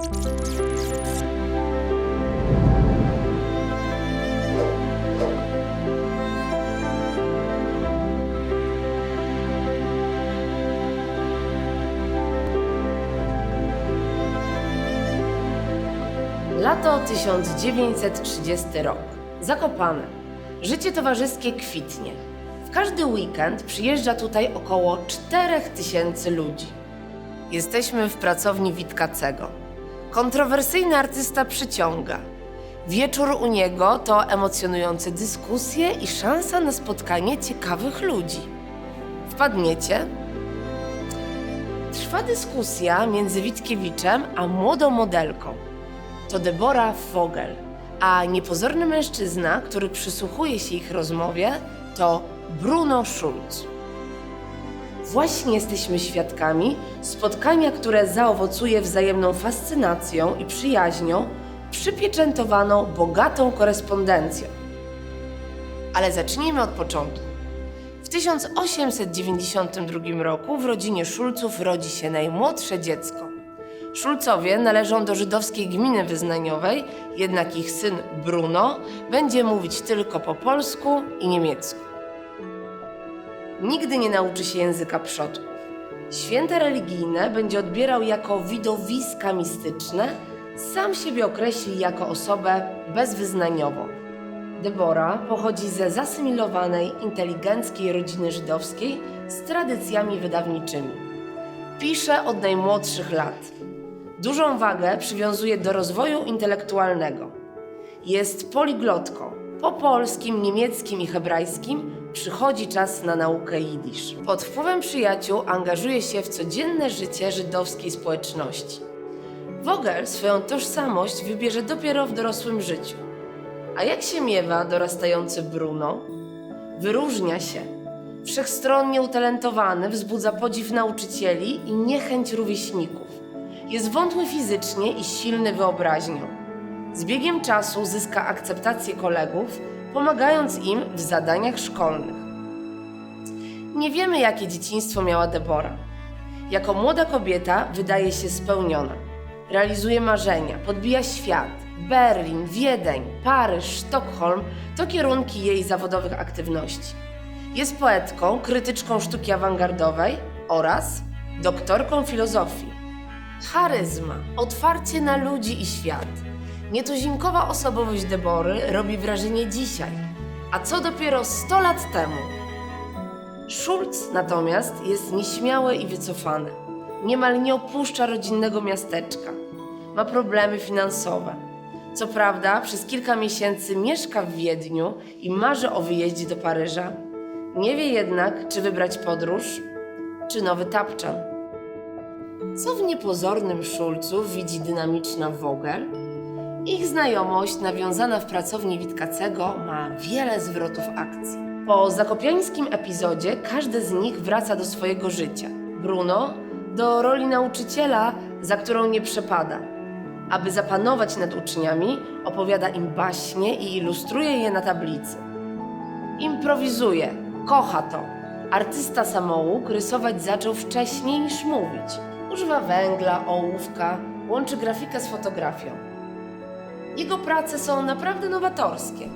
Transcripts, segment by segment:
Lato 1930 rok. Zakopane. Życie towarzyskie kwitnie. W każdy weekend przyjeżdża tutaj około 4000 ludzi. Jesteśmy w pracowni Witkacego. Kontrowersyjny artysta przyciąga. Wieczór u niego to emocjonujące dyskusje i szansa na spotkanie ciekawych ludzi. Wpadniecie? Trwa dyskusja między Witkiewiczem a młodą modelką to Debora Vogel, a niepozorny mężczyzna, który przysłuchuje się ich rozmowie, to Bruno Schulz. Właśnie jesteśmy świadkami spotkania, które zaowocuje wzajemną fascynacją i przyjaźnią, przypieczętowaną bogatą korespondencją. Ale zacznijmy od początku. W 1892 roku w rodzinie Szulców rodzi się najmłodsze dziecko. Szulcowie należą do żydowskiej gminy wyznaniowej, jednak ich syn Bruno będzie mówić tylko po polsku i niemiecku. Nigdy nie nauczy się języka przodków. Święta religijne będzie odbierał jako widowiska mistyczne, sam siebie określi jako osobę bezwyznaniową. Debora pochodzi ze zasymilowanej, inteligenckiej rodziny żydowskiej z tradycjami wydawniczymi. Pisze od najmłodszych lat. Dużą wagę przywiązuje do rozwoju intelektualnego. Jest poliglotką. Po polskim, niemieckim i hebrajskim przychodzi czas na naukę jidysz. Pod wpływem przyjaciół angażuje się w codzienne życie żydowskiej społeczności. Vogel swoją tożsamość wybierze dopiero w dorosłym życiu. A jak się miewa dorastający Bruno? Wyróżnia się. Wszechstronnie utalentowany, wzbudza podziw nauczycieli i niechęć rówieśników. Jest wątły fizycznie i silny wyobraźnią. Z biegiem czasu zyska akceptację kolegów, pomagając im w zadaniach szkolnych. Nie wiemy, jakie dzieciństwo miała Debora. Jako młoda kobieta wydaje się spełniona. Realizuje marzenia, podbija świat. Berlin, Wiedeń, Paryż, Sztokholm to kierunki jej zawodowych aktywności. Jest poetką, krytyczką sztuki awangardowej oraz doktorką filozofii. Charyzma, otwarcie na ludzi i świat. Nietuzinkowa osobowość Debory robi wrażenie dzisiaj, a co dopiero 100 lat temu. Schulz natomiast jest nieśmiały i wycofany. Niemal nie opuszcza rodzinnego miasteczka. Ma problemy finansowe. Co prawda, przez kilka miesięcy mieszka w Wiedniu i marzy o wyjeździe do Paryża. Nie wie jednak, czy wybrać podróż, czy nowy tapczan. Co w niepozornym Szulcu widzi dynamiczna Vogel? Ich znajomość nawiązana w pracowni Witkacego ma wiele zwrotów akcji. Po zakopiańskim epizodzie każdy z nich wraca do swojego życia. Bruno do roli nauczyciela, za którą nie przepada. Aby zapanować nad uczniami, opowiada im baśnie i ilustruje je na tablicy. Improwizuje, kocha to. Artysta samouk rysować zaczął wcześniej niż mówić. Używa węgla, ołówka, łączy grafikę z fotografią. Jego prace są naprawdę nowatorskie.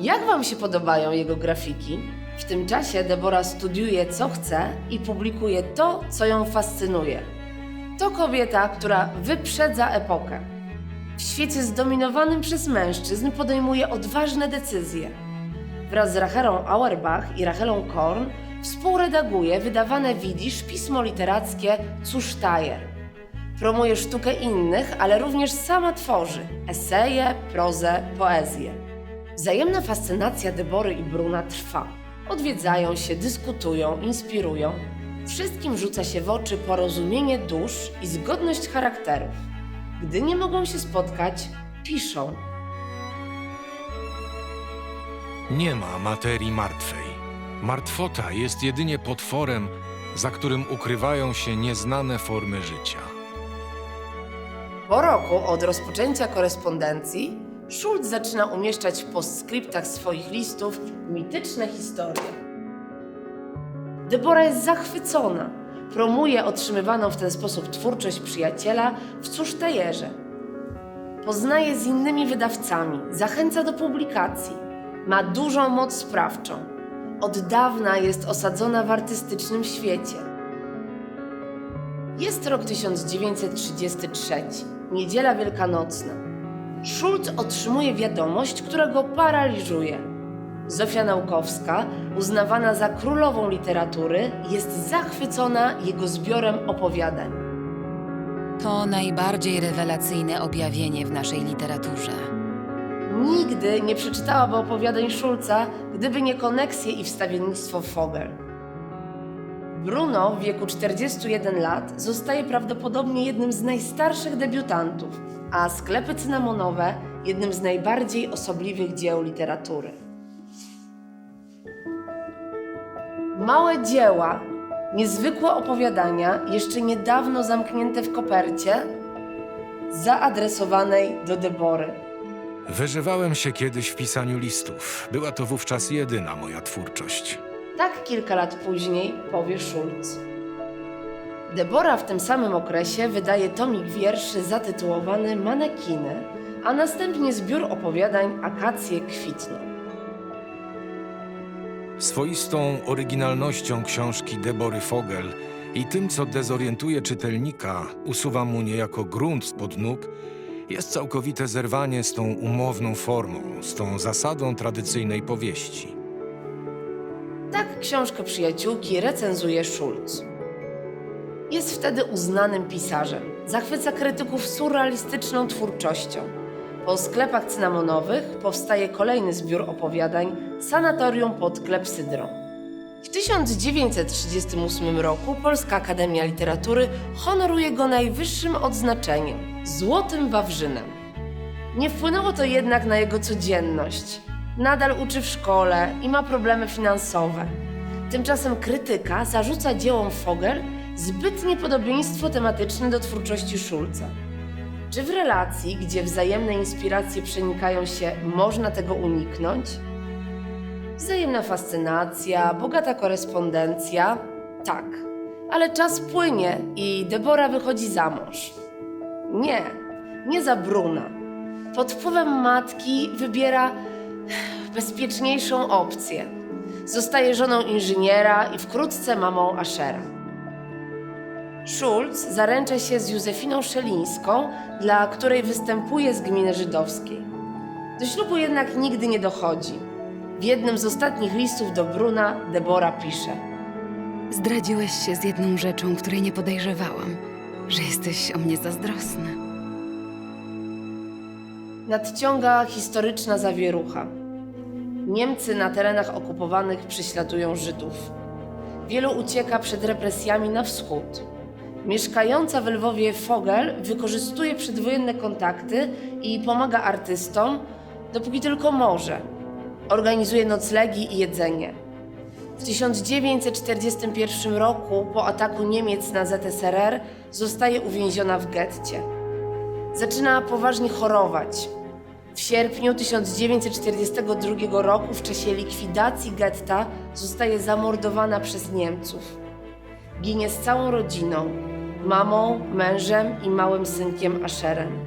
Jak Wam się podobają jego grafiki? W tym czasie Debora studiuje co chce i publikuje to, co ją fascynuje. To kobieta, która wyprzedza epokę. W świecie zdominowanym przez mężczyzn podejmuje odważne decyzje. Wraz z Rachelą Auerbach i Rachelą Korn współredaguje wydawane w Jidysz pismo literackie Zustajer. Promuje sztukę innych, ale również sama tworzy eseje, prozę, poezję. Wzajemna fascynacja Debory i Bruna trwa. Odwiedzają się, dyskutują, inspirują. Wszystkim rzuca się w oczy porozumienie dusz i zgodność charakterów. Gdy nie mogą się spotkać, piszą. Nie ma materii martwej. Martwota jest jedynie potworem, za którym ukrywają się nieznane formy życia. Po roku od rozpoczęcia korespondencji, Schulz zaczyna umieszczać w postscriptach swoich listów mityczne historie. Debora jest zachwycona. promuje otrzymywaną w ten sposób twórczość przyjaciela w Cóż Tajerze. Poznaje z innymi wydawcami, zachęca do publikacji. Ma dużą moc sprawczą. Od dawna jest osadzona w artystycznym świecie. Jest rok 1933, niedziela wielkanocna. Schulz otrzymuje wiadomość, która go paraliżuje. Zofia Naukowska, uznawana za królową literatury, jest zachwycona jego zbiorem opowiadań. To najbardziej rewelacyjne objawienie w naszej literaturze. Nigdy nie przeczytałaby opowiadań Schulza, gdyby nie koneksje i wstawiennictwo Vogel. Bruno w wieku 41 lat zostaje prawdopodobnie jednym z najstarszych debiutantów, a sklepy cynamonowe jednym z najbardziej osobliwych dzieł literatury. Małe dzieła, niezwykłe opowiadania, jeszcze niedawno zamknięte w kopercie, zaadresowanej do Debory. Wyżywałem się kiedyś w pisaniu listów. Była to wówczas jedyna moja twórczość. Tak kilka lat później powie Schulz. Debora w tym samym okresie wydaje tomik wierszy zatytułowany Manekiny, a następnie zbiór opowiadań Akacje kwitną. Swoistą oryginalnością książki Debory Fogel i tym, co dezorientuje czytelnika, usuwa mu niejako grunt spod nóg, jest całkowite zerwanie z tą umowną formą, z tą zasadą tradycyjnej powieści. Książkę przyjaciółki recenzuje Schulz. Jest wtedy uznanym pisarzem. Zachwyca krytyków surrealistyczną twórczością. Po sklepach cynamonowych powstaje kolejny zbiór opowiadań Sanatorium pod klepsydrą. W 1938 roku Polska Akademia Literatury honoruje go najwyższym odznaczeniem Złotym Wawrzynem. Nie wpłynęło to jednak na jego codzienność. Nadal uczy w szkole i ma problemy finansowe. Tymczasem krytyka zarzuca dziełom Vogel zbytnie podobieństwo tematyczne do twórczości Schulza. Czy w relacji, gdzie wzajemne inspiracje przenikają się, można tego uniknąć? Wzajemna fascynacja, bogata korespondencja tak, ale czas płynie i Debora wychodzi za mąż. Nie, nie za Bruna. Pod wpływem matki wybiera bezpieczniejszą opcję. Zostaje żoną inżyniera i wkrótce mamą Ashera. Schulz zaręcza się z Józefiną Szelińską, dla której występuje z gminy żydowskiej. Do ślubu jednak nigdy nie dochodzi. W jednym z ostatnich listów do Bruna Debora pisze – Zdradziłeś się z jedną rzeczą, której nie podejrzewałam, że jesteś o mnie zazdrosny. Nadciąga historyczna zawierucha. Niemcy na terenach okupowanych prześladują Żydów. Wielu ucieka przed represjami na wschód. Mieszkająca w Lwowie Fogel wykorzystuje przedwojenne kontakty i pomaga artystom, dopóki tylko może. Organizuje noclegi i jedzenie. W 1941 roku, po ataku Niemiec na ZSRR, zostaje uwięziona w getcie. Zaczyna poważnie chorować. W sierpniu 1942 roku, w czasie likwidacji getta, zostaje zamordowana przez Niemców. Ginie z całą rodziną mamą, mężem i małym synkiem Asherem.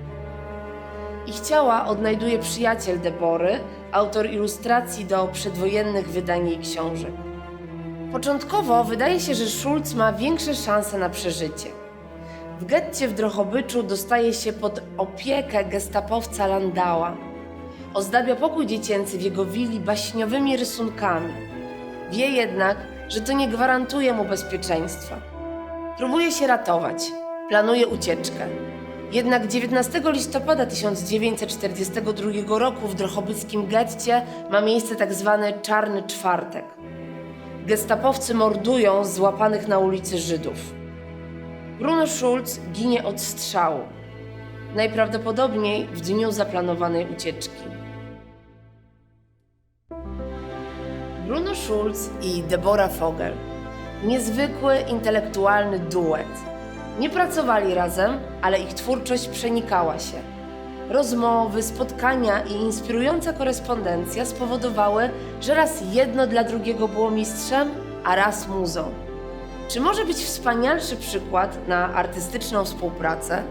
Ich ciała odnajduje przyjaciel Debory, autor ilustracji do przedwojennych wydań jej książek. Początkowo wydaje się, że Schulz ma większe szanse na przeżycie. W getcie w Drohobyczu dostaje się pod opiekę gestapowca Landała. Ozdabia pokój dziecięcy w jego willi baśniowymi rysunkami. Wie jednak, że to nie gwarantuje mu bezpieczeństwa. Próbuje się ratować, planuje ucieczkę. Jednak 19 listopada 1942 roku w drohobyckim getcie ma miejsce tak zwany Czarny Czwartek. Gestapowcy mordują złapanych na ulicy Żydów. Bruno Schulz ginie od strzału. Najprawdopodobniej w dniu zaplanowanej ucieczki. Bruno Schulz i Deborah Vogel. Niezwykły intelektualny duet. Nie pracowali razem, ale ich twórczość przenikała się. Rozmowy, spotkania i inspirująca korespondencja spowodowały, że raz jedno dla drugiego było mistrzem, a raz muzą. Czy może być wspanialszy przykład na artystyczną współpracę?